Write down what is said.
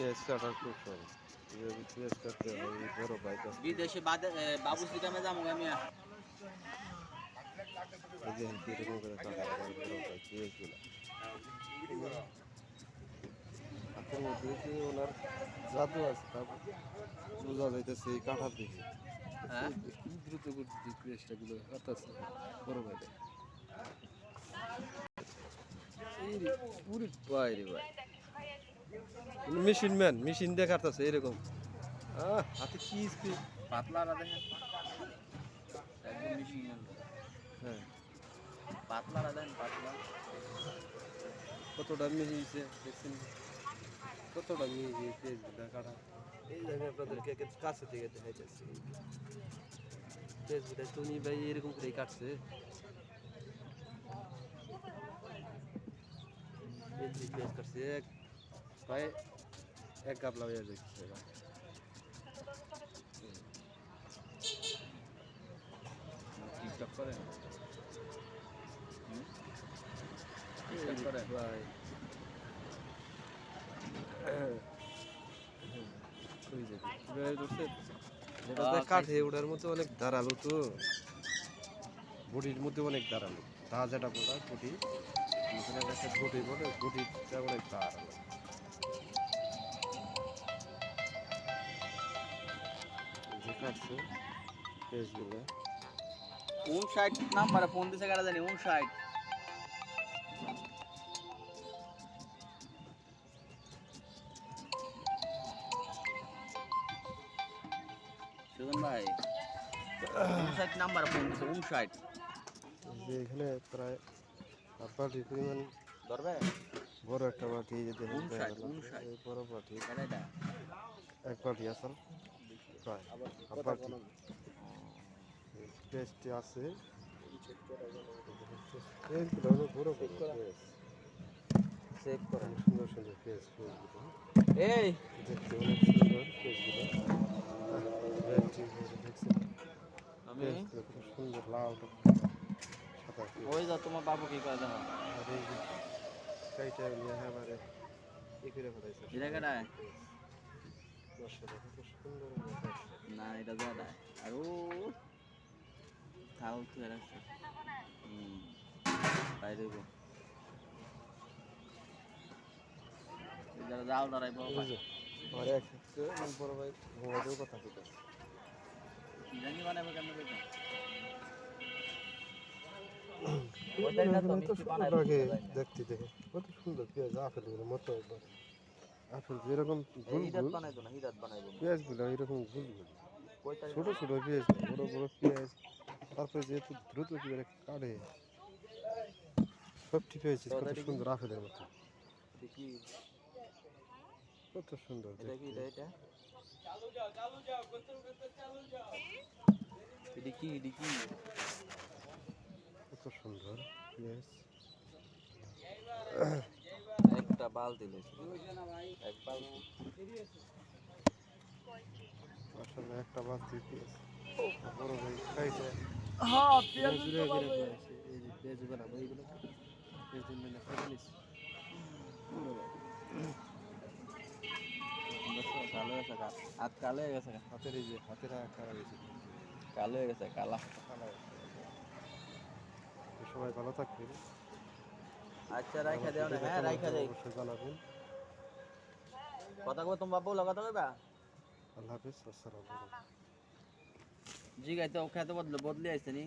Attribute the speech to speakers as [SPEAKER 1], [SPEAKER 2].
[SPEAKER 1] পেঁয়াজ কাটা খুব সহজ এইভাবে পেঁয়াজ কাটতে বড় বাইক আছে
[SPEAKER 2] বিদেশে বাদে বাবুসি যাব আমি।
[SPEAKER 1] এই যে এরকম করে কাটা বড় বাইক পেঁয়াজগুলো হাতের মধ্যে যে ওনার জাদু আছে তা বোঝা যাইতেছে এই কাঠার দিকে
[SPEAKER 2] হ্যাঁ?
[SPEAKER 1] দ্রুত গতিতে পেঁয়াজটা গুলো কাটতেছে বড় বাইক পুরি ভাই রে ভাই। মেশিন ম্যান মেশিন দিয়ে কাটতেছে এরকম। হাতে কি স্পিড
[SPEAKER 2] পাতলা একদম গেল
[SPEAKER 1] হ্যাঁ।
[SPEAKER 2] পাতলা রাধেন পাতলা।
[SPEAKER 1] কতটা মিহিয়েছে দেখছেন? কতটা পেঁয়াজগুলো কাটা? এই আমি আপনাদেরকে কাছে থেকে দেখাইতেছি। পেঁয়াজগুলো টুনি ভাই এরকম করেই কাটছে। কাটছে এক প্রায় এক গাবলা হয়ে যাচ্ছে
[SPEAKER 2] টিকটক
[SPEAKER 1] ভাই। কাঠে ওটার মধ্যে অনেক ধারালো তো। বডির মধ্যে অনেক ধারালো। তা যেটা বলা বডি এখানে একটা বডি বলে বডিটা অনেক ধারালো। এই যে কাটছে পেঁয়াজগুলো
[SPEAKER 2] উন ষাট নাম্বারে ফোন দিছে কারা জানি উন ষাট সুজন ভাই উনষাট নাম্বার ফোন দিছে উনষাট
[SPEAKER 1] এই যে এখানে প্রায় হাফ বাটির পরিমাণ
[SPEAKER 2] ধরবে
[SPEAKER 1] বড় একটা বাটি এই যে দেখেন
[SPEAKER 2] উনষাট,
[SPEAKER 1] দেখা গেল।
[SPEAKER 2] উনষাট।
[SPEAKER 1] এই বড় বাটি
[SPEAKER 2] এটা এটা
[SPEAKER 1] এক বাটি আসল প্রায় আছে। বড় বড় পেঁয়াজ
[SPEAKER 2] সেভ
[SPEAKER 1] সুন্দর সুন্দর পেঁয়াজগুলো
[SPEAKER 2] এই!
[SPEAKER 1] দেখতে অনেক সুন্দর পেঁয়াজগুলো
[SPEAKER 2] আমি?
[SPEAKER 1] খুব সুন্দর লাল সাদা
[SPEAKER 2] ওই যা তোমার বাবু কি করে দেখো
[SPEAKER 1] আর এই যে কাইটা নিয়ে করে ফেলাইছে।
[SPEAKER 2] এটা কেডা
[SPEAKER 1] মাশাআল্লাহ কত সুন্দর দেখাচ্ছে।
[SPEAKER 2] না এটা দাদা আর ও থাও তুই রাখছে হুম বাইরে গো যারা যাও দাঁড়াই বাবা
[SPEAKER 1] বুঝছ? আমার এক হচ্ছে আমার বড় ভাই ঘুমাতেও কথা কইতেছে
[SPEAKER 2] জানি বানাবে কেন দেখো
[SPEAKER 1] এগুলো তো সুন্দর লাগে দেখতে দেখে। কত সুন্দর পেঁয়াজ আপেলের মতো একবার। আপেল যেরকম গুল গুল
[SPEAKER 2] বানাইতো না হিরাত বানাইবো
[SPEAKER 1] পেঁয়াজগুলো এরকম গুল গুল ছোট ছোট পেঁয়াজ বড় বড় পেঁয়াজ তারপরে যেহেতু দ্রুত কি করে কাটে সবটি পেঁয়াজ কত সুন্দর আপেলের মতো। কত সুন্দর
[SPEAKER 2] এটা কি এটা কি?
[SPEAKER 1] কত সুন্দর পেঁয়াজ।
[SPEAKER 2] বালতি এক বালতি
[SPEAKER 1] আসলে একটা বালতি পেঁয়াজ বড় ভাই খাইছে
[SPEAKER 2] হ্যাঁ
[SPEAKER 1] পেঁয়াজ জুড়ে করে এই যে পেঁয়াজ এইগুলো পেঁয়াজ মানে
[SPEAKER 2] কালো হয়ে গেছে হাত কালো হয়ে গেছে।
[SPEAKER 1] হাতের এই যে হাতের আঁকা খারাপ হয়েছে
[SPEAKER 2] কালো হয়ে গেছে কালা।
[SPEAKER 1] সবাই ভালো থাকবেন।
[SPEAKER 2] আচ্ছা রাইখা দেও না। হ্যাঁ রাইখা দেই।
[SPEAKER 1] অবশ্যই জানাবেন।
[SPEAKER 2] কথা কই তোমার বাবু লাগাতে কইবা
[SPEAKER 1] আল্লাহ হাফিজ আসসালামু আলাইকুম।
[SPEAKER 2] জি গাইতে খেতে বদলে বদলে আইছে নি?